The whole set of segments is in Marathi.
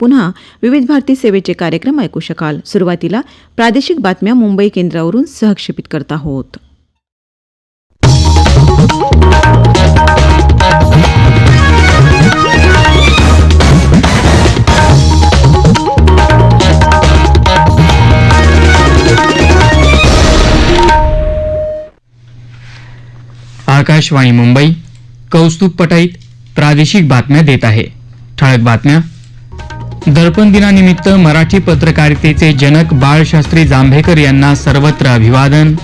पुन्हा विविध भारती सेवेचे कार्यक्रम ऐकू शकाल. सुरुवातीला प्रादेशिक बातम्या मुंबई केंद्रावरून सहक्षेपित करत आहोत. आकाशवाणी मुंबई कौस्तुभ पटाईत प्रादेशिक बातम्या देत आहे. ठळक बातम्या दर्पण दिनानिमित्त मराठी पत्रकारितेचे जनक बाळशास्त्री जांभेकर यांना सर्वत्र अभिवादन.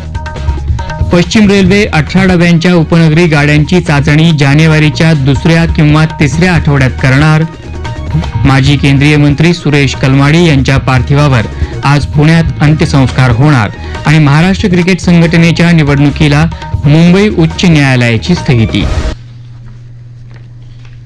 पश्चिम रेल्वे अठरा डब्यांच्या उपनगरी गाड्यांची चाचणी जानेवारीच्या दुसऱ्या किंवा तिसऱ्या आठवड्यात करणार. माजी केंद्रीय मंत्री सुरेश कलमाडी यांच्या पार्थिवावर आज पुण्यात अंत्यसंस्कार होणार आणि महाराष्ट्र क्रिकेट संघटनेच्या निवडणुकीला मुंबई उच्च न्यायालयाची स्थगिती.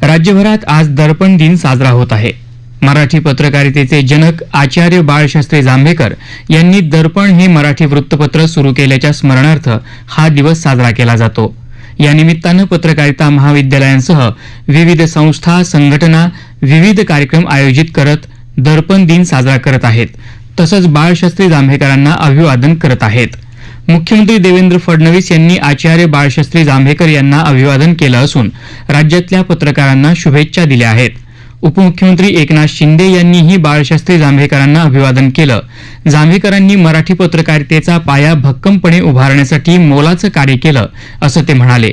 राज्यभरात आज दर्पण दिन साजरा होत आहे. मराठी पत्रकारितेचे जनक आचार्य बाळशास्त्री जांभेकर यांनी दर्पण हे मराठी वृत्तपत्र सुरू केल्याच्या स्मरणार्थ हा दिवस साजरा केला जातो. या निमित्तानं पत्रकारिता महाविद्यालयांसह विविध संस्था संघटना विविध कार्यक्रम आयोजित करत दर्पण दिन साजरा करत आहेत. तसंच बाळशास्त्री जांभेकरांना अभिवादन करत आहेत. मुख्यमंत्री देवेंद्र फडणवीस यांनी आचार्य बाळशास्त्री जांभेकर यांना अभिवादन केलं असून राज्यातल्या पत्रकारांना शुभेच्छा दिल्या आहेत. उपमुख्यमंत्री एकनाथ शिंदे यांनीही बाळशास्त्री जांभेकरांना अभिवादन केलं. जांभेकरांनी मराठी पत्रकारितेचा पाया भक्कमपणे उभारण्यासाठी मोलाचं कार्य केलं असं ते म्हणाले.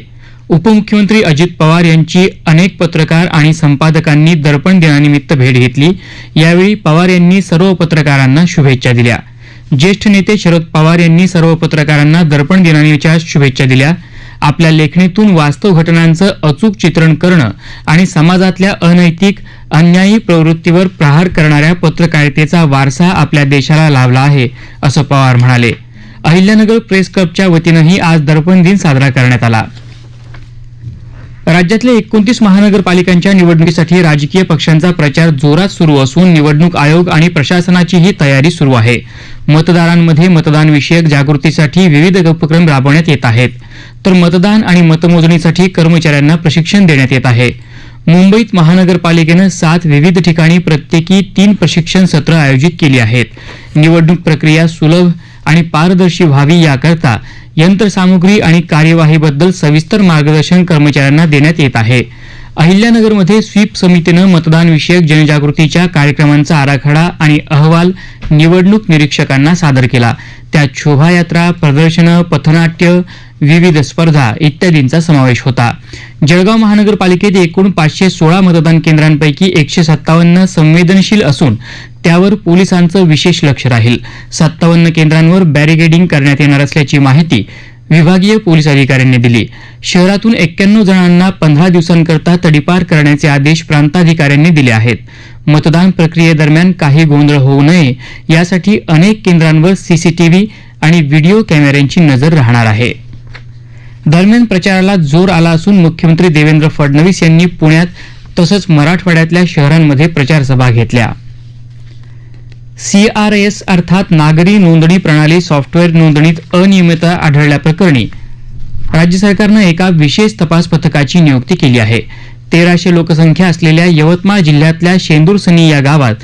उपमुख्यमंत्री अजित पवार यांची अनेक पत्रकार आणि संपादकांनी दर्पण दिनानिमित्त भेट घेतली. यावेळी पवार यांनी सर्व पत्रकारांना शुभेच्छा दिल्या. ज्येष्ठ नेते शरद पवार यांनी सर्व पत्रकारांना दर्पण दिनानिमित्त शुभेच्छा दिल्या. आपल्या लेखणीतून वास्तव घटनांचं अचूक चित्रण करणं आणि समाजातल्या अनैतिक अन्यायी प्रवृत्तीवर प्रहार करणाऱ्या पत्रकारितेचा वारसा आपल्या देशाला लाभला आहे असं पवार म्हणाले. अहिल्यानगर प्रेस क्लबच्या वतीनंही आज दर्पण दिन साजरा करण्यात आला. राज्यातल्या एकोणतीस महानगरपालिकांच्या निवडणुकीसाठी राजकीय पक्षांचा प्रचार जोरात सुरू असून निवडणूक आयोग आणि प्रशासनाचीही तयारी सुरू आहे. मतदारांमध्ये मतदानविषयक जागृतीसाठी विविध उपक्रम राबवण्यात येत आहेत. तर मतदान आणि मतमोजणीसाठी कर्मचाऱ्यांना प्रशिक्षण देण्यात येत आहे. मुंबईत महानगरपालिकेनं सात विविध ठिकाणी प्रत्येकी तीन प्रशिक्षण सत्र आयोजित केली आहेत. निवडणूक प्रक्रिया सुलभ आणि पारदर्शी व्हावी याकरता यंत्रसामुग्री आणि कार्यवाहीबद्दल सविस्तर मार्गदर्शन कर्मचाऱ्यांना देण्यात येत आहे. अहिल्यानगरमध्ये स्वीप समितीनं मतदान विषयक जनजागृतीच्या कार्यक्रमांचा आराखडा आणि अहवाल निवडणूक निरीक्षकांना सादर केला. त्यात शोभायात्रा प्रदर्शनं पथनाट्य विविध स्पर्धा इत्यादींचा समावेश होता. जळगाव महानगरपालिकेत एकूण पाचशे सोळा मतदान केंद्रांपैकी एकशे सत्तावन्न संवेदनशील असून त्यावर पोलिसांचं विशेष लक्ष राहील. सत्तावन्न केंद्रांवर बॅरिगेडिंग करण्यात येणार असल्याची माहिती विभागीय पोलीस अधिकाऱ्यांनी दिली. शहरातून एक्क्याण्णव जणांना पंधरा दिवसांकरता तडीपार करण्याचे आदेश प्रांताधिकाऱ्यांनी दिले आहेत. मतदान प्रक्रियेदरम्यान काही गोंधळ होऊ नये यासाठी अनेक केंद्रांवर सीसीटीव्ही आणि व्हिडिओ कॅमेऱ्यांची नजर राहणार आहे. दरम्यान प्रचाराला जोर आला असून मुख्यमंत्री देवेंद्र फडणवीस यांनी पुण्यात तसंच मराठवाड्यातल्या शहरांमध्ये प्रचारसभा घेतल्या. सीआरएस अर्थात नागरी नोंदणी प्रणाली सॉफ्टवेअर नोंदणीत अनियमितता आढळल्याप्रकरणी राज्य सरकारनं एका विशेष तपास पथकाची नियुक्ती केली आहे. तेराशे लोकसंख्या असलेल्या यवतमाळ जिल्ह्यातल्या शेंदूरसनी या गावात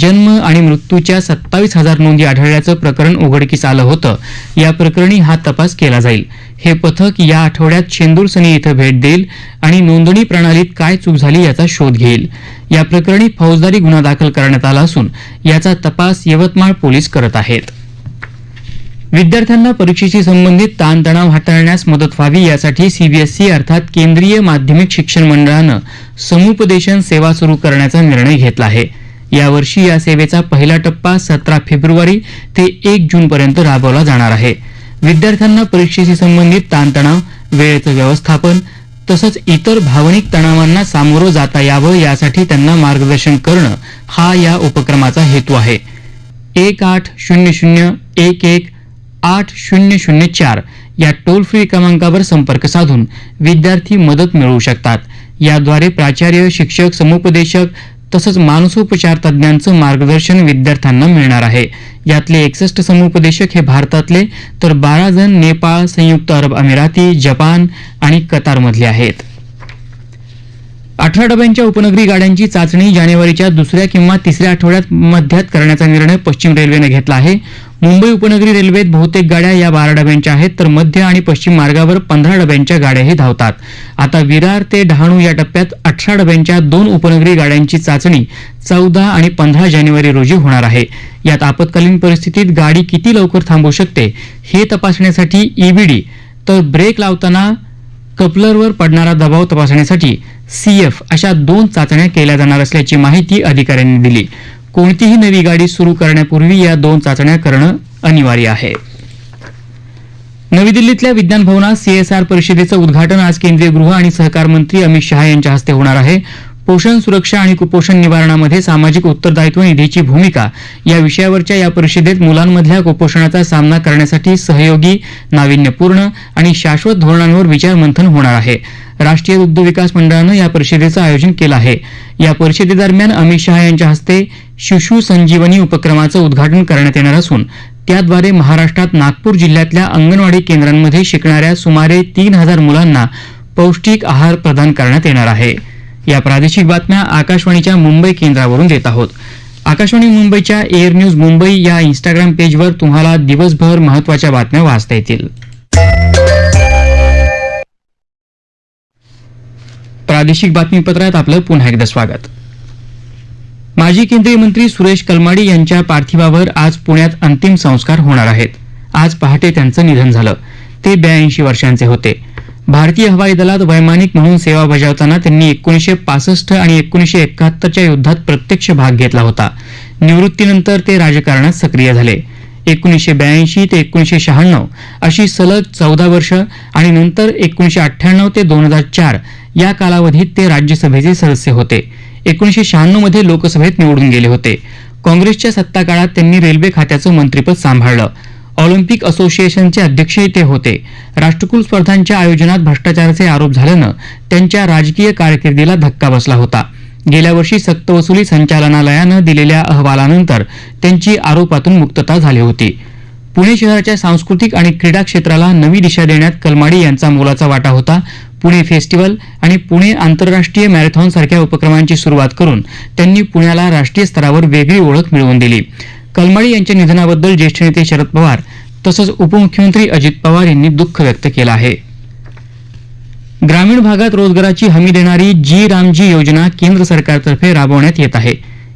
जन्म आणि मृत्यूच्या सत्तावीस हजार नोंदी आढळल्याचं प्रकरण उघडकीस आलं होतं. या प्रकरणी हा तपास केला जाईल. हे पथक या आठवड्यात शेंदूरसनी इथं भेट देईल आणि नोंदणी प्रणालीत काय चूक झाली याचा शोध घेईल. या प्रकरणी फौजदारी गुन्हा दाखल करण्यात आला असून याचा तपास यवतमाळ पोलीस करत आहेत. विद्यार्थ्यांना परीक्षेशी संबंधित ताणतणाव हाताळण्यास मदत व्हावी यासाठी सीबीएसई अर्थात केंद्रीय माध्यमिक शिक्षण मंडळानं समुपदेशन सेवा सुरू करण्याचा निर्णय घेतला आहे. यावर्षी या सेवेचा पहिला टप्पा सतरा फेब्रुवारी ते एक जूनपर्यंत राबवला जाणार आहे. विद्यार्थ्यांना परीक्षेशी संबंधित ताणतणाव वेळेचं व्यवस्थापन तसंच इतर भावनिक तणावांना सामोरं जाता यावं यासाठी त्यांना मार्गदर्शन करणं हा या उपक्रमाचा हेतू आहे. एक आठ शून्य शून्य एक एक आठ शून्य शून्य चार या टोल फ्री क्रमांकावर संपर्क साधून विद्यार्थी मदत मिळवू शकतात. याद्वारे प्राचार्य शिक्षक समुपदेशक तसंच मानसोपचार तज्ज्ञांचं मार्गदर्शन विद्यार्थ्यांना मिळणार आहे. यातले एकसष्ट समुपदेशक हे भारतातले तर बारा जण नेपाळ संयुक्त अरब अमिराती जपान आणि कतारमधले आहेत. अठरा डब्यांच्या उपनगरी गाड्यांची चाचणी जानेवारीच्या दुसऱ्या किंवा तिसऱ्या आठवड्यात मध्यात करण्याचा निर्णय पश्चिम रेल्वेनं घेतला आहे. मुंबई उपनगरी रेल्वेत बहुतेक गाड्या या बारा डब्यांच्या आहेत तर मध्य आणि पश्चिम मार्गावर पंधरा डब्यांच्या गाड्याही धावतात. आता विरार ते डहाणू या टप्प्यात अठरा डब्यांच्या दोन उपनगरी गाड्यांची चाचणी चौदा आणि पंधरा जानेवारी रोजी होणार आहे. यात आपत्कालीन परिस्थितीत गाडी किती लवकर थांबू शकते हे तपासण्यासाठी ईबीडी तर ब्रेक लावताना कपलरवर पडणारा दबाव तपासण्यासाठी सीएफ अशा दोन चाचण्या केल्या जाणार असल्याची माहिती अधिकाऱ्यांनी दिली. कोणतीही नवी गाडी सुरू करण्यापूर्वी या दोन चाचण्या करणं अनिवार्य आहे. नवी दिल्लीतल्या विज्ञान भवनात सीएसआर परिषदेचं उद्घाटन आज केंद्रीय गृह आणि सहकार मंत्री अमित शहा यांच्या हस्ते होणार आहे. पोषण सुरक्षा आणि कुपोषण निवारणामध्ये सामाजिक उत्तरदायित्व निधीची भूमिका या विषयावरच्या या परिषदेत मुलांमधल्या कुपोषणाचा सामना करण्यासाठी सहयोगी नाविन्यपूर्ण आणि शाश्वत धोरणांवर विचारमंथन होणार आहे. राष्ट्रीय दुग्ध विकास मंडळानं या परिषदेचं आयोजन केलं आहे. या परिषदेदरम्यान अमित शहा यांच्या हस्ते शिशु संजीवनी उपक्रमाचं उद्घाटन करण्यात येणार असून त्याद्वारे महाराष्ट्रात नागपूर जिल्ह्यातल्या अंगणवाडी केंद्रांमध्ये शिकणाऱ्या सुमारे तीन हजार मुलांना पौष्टिक आहार प्रदान करण्यात येणार आहे. या प्रादेशिक बातम्या आकाशवाणीच्या मुंबई केंद्रावरून देत आहोत. आकाशवाणी मुंबईच्या एअर न्यूज मुंबई या इंस्टाग्राम पेजवर तुम्हाला दिवसभर महत्त्वाच्या बातम्या वाचता येतील. प्रादेशिक बातमीपत्रात आपलं पुन्हा एकदा स्वागत. माजी केंद्रीय मंत्री सुरेश कलमाडी यांच्या पार्थिवावर आज पुण्यात अंतिम संस्कार होणार आहेत. आज पहाटे त्यांचं निधन झालं. ते ब्याऐंशी वर्षांचे होते. भारतीय हवाई दलात वैमानिक म्हणून सेवा बजावताना त्यांनी एकोणीशे पासष्ट आणि एकोणीशे एकाहत्तरच्या युद्धात प्रत्यक्ष भाग घेतला होता. निवृत्तीनंतर ते राजकारणात सक्रिय झाले. एकोणीसशे ब्याऐंशी ते एकोणीसशे शहाण्णव अशी सलग चौदा वर्ष आणि नंतर एकोणीसशे अठ्ठ्याण्णव ते दोन हजार चार या कालावधीत ते राज्यसभेचे सदस्य होते. एकोणीसशे शहाण्णवमध्ये लोकसभेत निवडून गेले होते. काँग्रेसच्या सत्ताकाळात त्यांनी रेल्वे खात्याचं मंत्रिपद सांभाळलं. ऑलिम्पिक असोसिएशनचे अध्यक्षही ते होते. राष्ट्रकुल स्पर्धांच्या आयोजनात भ्रष्टाचाराचे आरोप झाल्यानं त्यांच्या राजकीय कारकिर्दीला धक्का बसला होता. गेल्या वर्षी सक्तवसुली संचालनालयानं दिलेल्या अहवालानंतर त्यांची आरोपातून मुक्तता झाली होती. पुणे शहराच्या सांस्कृतिक आणि क्रीडा क्षेत्राला नवी दिशा देण्यात कलमाडी यांचा मोलाचा वाटा होता. पुणे फेस्टिवल आणि पुणे आंतरराष्ट्रीय मॅरेथॉन सारख्या उपक्रमांची सुरुवात करून त्यांनी पुण्याला राष्ट्रीय स्तरावर वेगळी ओळख मिळवून दिली. कलमाडी यांच्या निधनाबद्दल ज्येष्ठ नेते शरद पवार तसंच उपमुख्यमंत्री अजित पवार यांनी दुःख व्यक्त केलं आहे. ग्रामीण भागात रोजगाराची हमी देणारी जी रामजी योजना केंद्र सरकारतर्फे राबवण्यात येत आहे.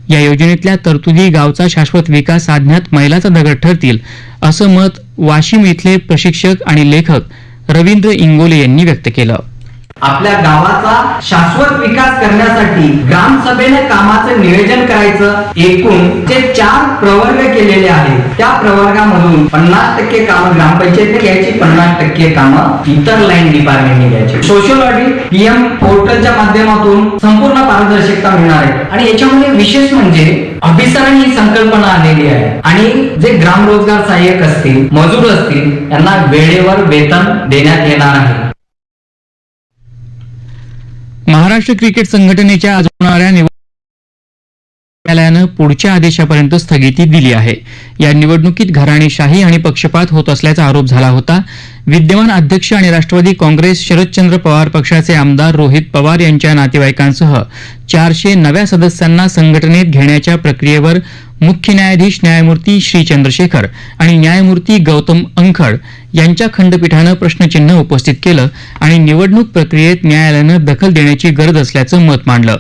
या योजनेतल्या तरतुदी गावचा शाश्वत विकास साधण्यात मैलाचा दगड ठरतील असं मत वाशिम इथले प्रशिक्षक आणि लेखक रवींद्र इंगोले यांनी व्यक्त केलं. आपल्या गावाचा शाश्वत विकास करण्यासाठी ग्रामसभेने कामाचं नियोजन करायचं. एकूण जे चार प्रवर्ग केलेले आहेत त्या प्रवर्गामधून पन्नास टक्के कामं ग्रामपंचायतने घ्यायची पन्नास टक्के कामं इतर लाईन डिपार्टमेंटने घ्यायची. सोशल ऑडिट पीएम पोर्टलच्या माध्यमातून संपूर्ण पारदर्शकता मिळणार आहे. आणि याच्यामध्ये विशेष म्हणजे अभिसरण ही संकल्पना आलेली आहे. आणि जे ग्राम रोजगार सहाय्यक असतील मजूर असतील यांना वेळेवर वेतन देण्यात येणार आहे. महाराष्ट्र क्रिकेट संघटनेच्या आज होणाऱ्या न्यायालयानं पुढच्या आदेशापर्यंत स्थगिती दिली आहे. या निवडणुकीत घराणेशाही आणि पक्षपात होत असल्याचा आरोप झाला होता. विद्यमान अध्यक्ष आणि राष्ट्रवादी काँग्रेस शरदचंद्र पवार पक्षाचे आमदार रोहित पवार यांच्या नातेवाईकांसह चारशे नव्या सदस्यांना संघटनेत घेण्याच्या प्रक्रियेवर मुख्य न्यायाधीश न्यायमूर्ती श्री चंद्रशेखर आणि न्यायमूर्ती गौतम अंखड यांच्या खंडपीठानं प्रश्नचिन्ह उपस्थित केलं आणि निवडणूक प्रक्रियेत न्यायालयानं दखल देण्याची गरज असल्याचं मत मांडलं.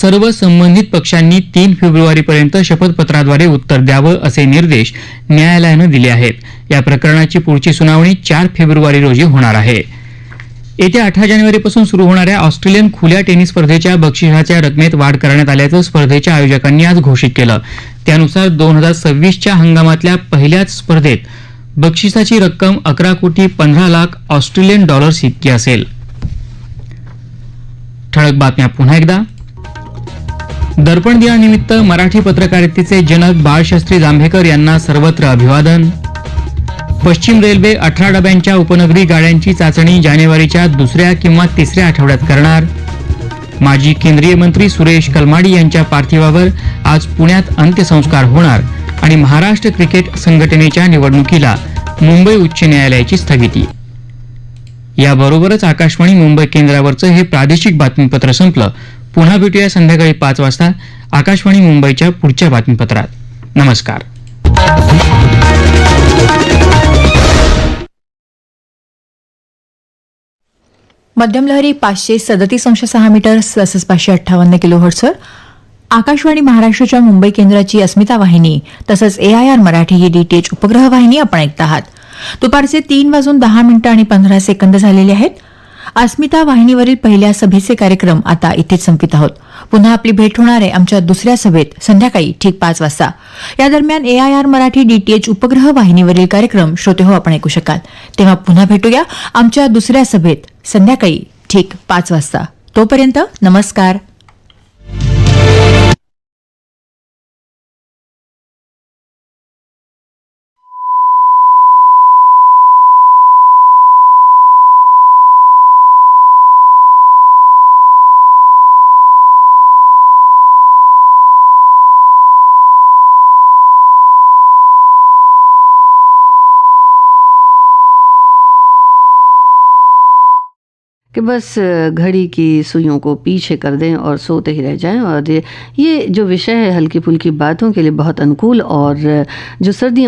सर्व संबंधित पक्षांनी तीन फेब्रुवारीपर्यंत शपथपत्राद्वारे उत्तर द्यावं असे निर्देश न्यायालयानं दिले आहेत. या प्रकरणाची पुढची सुनावणी चार फेब्रुवारी रोजी होणार आहे. येत्या अठरा जानेवारीपासून सुरू होणाऱ्या ऑस्ट्रेलियन खुल्या टेनिस स्पर्धेच्या बक्षिसाच्या रकमेत वाढ करण्यात आल्याचं स्पर्धेच्या आयोजकांनी आज घोषित केलं. त्यानुसार दोन हजार सव्वीसच्या हंगामातल्या पहिल्याच स्पर्धेत बक्षिसाची रक्कम अकरा कोटी पंधरा लाख ऑस्ट्रेलियन डॉलर्स इतकी असेल. ठळक बातम्या पुन्हा एकदा. दर्पण दिनानिमित्त मराठी पत्रकारितेचे जनक बाळशास्त्री जांभेकर यांना सर्वत्र अभिवादन. पश्चिम रेल्वे अठरा डब्यांच्या उपनगरी गाड्यांची चाचणी जानेवारीच्या दुसऱ्या किंवा तिसऱ्या आठवड्यात करणार. माजी केंद्रीय मंत्री सुरेश कलमाडी यांच्या पार्थिवावर आज पुण्यात अंत्यसंस्कार होणार आणि महाराष्ट्र क्रिकेट संघटनेच्या निवडणुकीला मुंबई उच्च न्यायालयाची स्थगिती. याबरोबरच आकाशवाणी मुंबई केंद्रावरचं हे प्रादेशिक बातमीपत्र संपलं. पुन्हा भेटूया संध्याकाळी पाच वाजता आकाशवाणी मुंबईच्या पुढच्या बातमीपत्रात. नमस्कार. मध्यम लहरी पाचशे सदतीस अंश सहा मीटर तसंच पाचशे अठ्ठावन्न किलो हर्ट्सवर आकाशवाणी महाराष्ट्राच्या मुंबई केंद्राची अस्मिता वाहिनी तसंच ए आय आर मराठी ही डीटीएच उपग्रह वाहिनी आपण ऐकत आहात. दुपारचे तीन वाजून दहा मिनिटं आणि पंधरा सेकंद झालेले आहेत. अस्मिता वाहिनीवरील पहिल्या सभेचे कार्यक्रम आता इथेच संपित आहोत. पुन्हा आपली भेट होणार आहे आमच्या दुसऱ्या सभेत संध्याकाळी ठीक पाच वाजता. या दरम्यान A I R Marathi DTH उपग्रह वाहिनीवरील कार्यक्रम श्रोतेहो आपण ऐकू शकाल. तेव्हा पुन्हा भेटूया आमच्या दुसऱ्या सभेत संध्याकाळी ठीक पाच वाजता. तोपर्यंत नमस्कार. बस घड़ी की सुइयों को पीछे कर दें और सोते ही रह जाएं। और ये जो विषय है हल्की फुल्की बातों के लिए बहुत अनुकूल और जो सर्दियों